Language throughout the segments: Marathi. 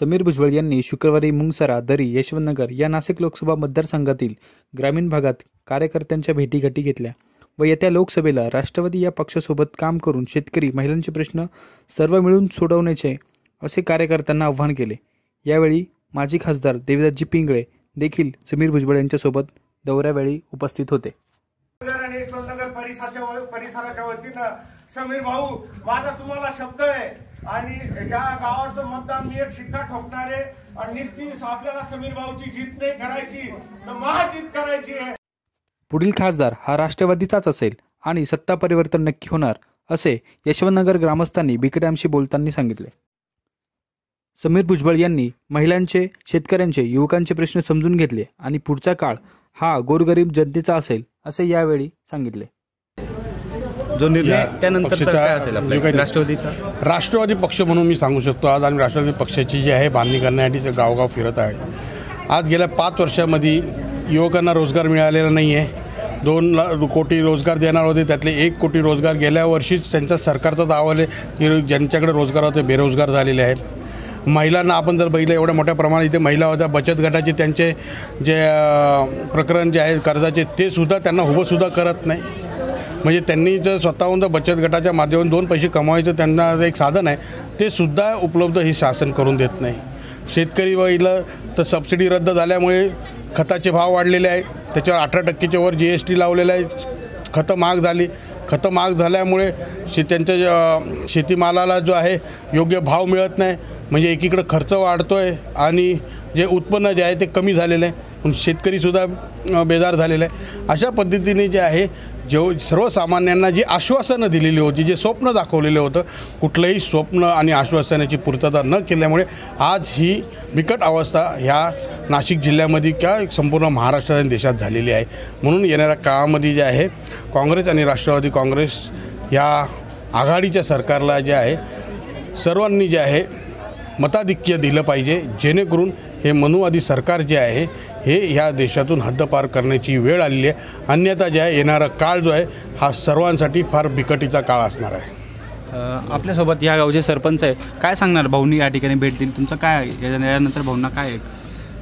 समीर भुजबळ यांनी शुक्रवारी मुंगसरा दरी यशवंतनगर या नाशिक लोकसभा मतदारसंघातील ग्रामीण भागात कार्यकर्त्यांच्या भेटीगाठी घेतल्या व येत्या लोकसभेला राष्ट्रवादी या पक्षासोबत काम करून शेतकरी महिलांचे प्रश्न सर्व मिळून सोडवण्याचे असे कार्यकर्त्यांना आव्हान केले. यावेळी माजी खासदार देवदासजी पिंगळे देखील समीर भुजबळ यांच्यासोबत दौऱ्यावेळी उपस्थित होते. परिसराच्या वतीनं समीर भाऊ माझा तुम्हाला शब्द आहे. आणि या गावाचं मतदान मी एक शिक्का ठोकणार आहे. आणि निश्चित आपल्याला समीर भाऊची जीत नाही करायची तर महाजीत करायची आहे. पुढील खासदार हा राष्ट्रवादीचाच असेल आणि सत्ता परिवर्तन नक्की होणार असे यशवंतनगर ग्रामस्थांनी बिकड्यामशी बोलताना सांगितले. समीर भुजबळ यांनी महिलांचे शेतकऱ्यांचे युवकांचे प्रश्न समजून घेतले आणि पुढचा काळ हा गोरगरीब जनतेचा असेल असे यावेळी सांगितले. जो निर्णय या त्यानंतरचा पक्षाचा काय असेल जो आपल्या काही- राष्ट्रवादीचा राष्ट्रवादी पक्ष म्हणून मी सांगू शकतो आज आम्ही राष्ट्रवादी पक्षाची जी आहे बांधणी करण्यासाठी गावगाव फिरत आहे. आज गेल्या पाच वर्षामध्ये युवकांना रोजगार मिळालेला नाही आहे दोन ला कोटी रोजगार देणार होते त्यातले एक कोटी रोजगार गेल्या वर्षीच त्यांच्या सरकारचा दावा आहे की ज्यांच्याकडे रोजगार होते बेरोजगार झालेले आहेत. महिलांना आपण जर बघितलं एवढ्या मोठ्या प्रमाणात इथे महिला होत्या बचत गटाचे त्यांचे जे प्रकरण जे आहे कर्जाचे ते सुद्धा त्यांना उभंसुद्धा करत नाही. म्हणजे त्यांनी जर स्वतःहून जर बचत गटाच्या माध्यमातून दोन पैसे कमवायचं त्यांना एक साधन आहे ते सुद्धा उपलब्ध हे शासन करून देत नाही. शेतकरी वहिलं तर सबसिडी रद्द झाल्यामुळे खताचे भाव वाढलेले आहेत. त्याच्यावर अठरा टक्केच्या वर जी एस टी लावलेलं आहे. खतं महाग झाली. खतं महाग झाल्यामुळे शे त्यांच्या शेतीमालाला जो आहे योग्य भाव मिळत नाही. म्हणजे एकीकडं खर्च वाढतो आहे आणि जे उत्पन्न जे आहे ते कमी झालेलं आहे. पण शेतकरीसुद्धा बेजार झालेला आहे. अशा पद्धतीने जे आहे जेव सर्वसामान्यांना जी आश्वासनं दिलेली होती जे स्वप्न दाखवलेलं होतं कुठलंही स्वप्न आणि आश्वासनाची पूर्तता न केल्यामुळे आज ही बिकट अवस्था ह्या नाशिक जिल्ह्यामध्ये किंवा संपूर्ण महाराष्ट्र आणि देशात झालेली आहे. म्हणून येणाऱ्या काळामध्ये जे आहे काँग्रेस आणि राष्ट्रवादी काँग्रेस या आघाडीच्या सरकारला जे आहे सर्वांनी जे आहे मताधिक्य दिलं पाहिजे जेणेकरून हे मनुवादी सरकार जे आहे हे ह्या देशातून हद्दपार करण्याची वेळ आलेली आहे. अन्यथा जे आहे येणारा काळ जो आहे हा सर्वांसाठी फार बिकटीचा काळ असणार आहे. आपल्यासोबत या गावचे सरपंच आहे काय सांगणार? भाऊनी या ठिकाणी भेट दिली. तुमचं काय यानंतर भाऊंना काय आहे?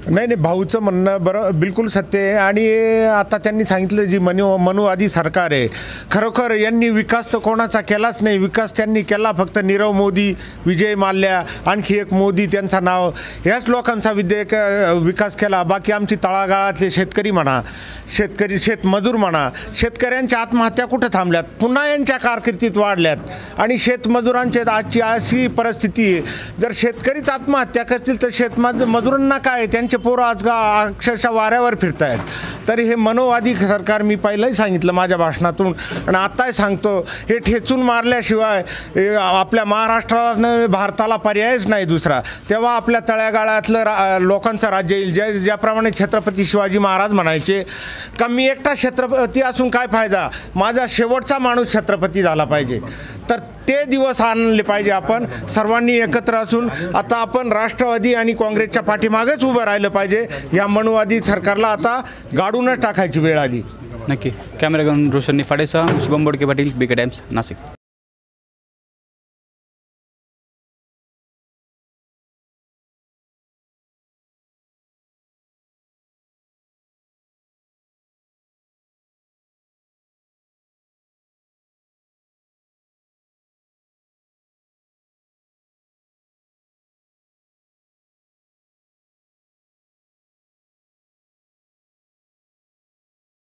नाही नाही भाऊचं म्हणणं बरं बिलकुल सत्य आहे. आणि आता त्यांनी सांगितलं जी मनु मनुवादी सरकार आहे. खरोखर यांनी विकास तर कोणाचा केलाच नाही. विकास त्यांनी केला फक्त नीरव मोदी विजय माल्या आणखी एक मोदी त्यांचं नाव. याच लोकांचा विद्येक विकास केला. बाकी आमची तळागाळातले शेतकरी म्हणा शेतकरी शेतमजूर म्हणा शेतकऱ्यांच्या आत्महत्या कुठं थांबल्यात? पुन्हा यांच्या कारकिर्दीत वाढल्यात. आणि शेतमजुरांची आजची अशी परिस्थिती आहे जर शेतकरीच आत्महत्या करतील तर शेतमज मजुरांना काय त्यांचे पोरं आज का अक्षरशः वाऱ्यावर फिरत आहेत तरी हे मनोवादी सरकार मी पहिलंही सांगितलं माझ्या भाषणातून. आणि आत्ताही सांगतो हे ठेचून मारल्याशिवाय आपल्या महाराष्ट्राला भारताला पर्यायच नाही दुसरा. तेव्हा आपल्या तळ्यागाळातलं रा लोकांचं राज्य येईल. ज्या ज्याप्रमाणे छत्रपती शिवाजी महाराज म्हणायचे का मी एकटा छत्रपती असून काय फायदा? माझा शेवटचा माणूस छत्रपती झाला पाहिजे. तर ते दिवस आणले पाहिजे आपण सर्वांनी एकत्र असून. आता आपण राष्ट्रवादी आणि काँग्रेसच्या पाठीमागेच उभं राहिलं पाहिजे. या मनुवादी सरकारला आता गाडूनच टाकायची वेळ आली. नक्की. कॅमेरागन रोशन निफाडेसह शुभम बोडके पाटील बिग डॅम्स नाशिक.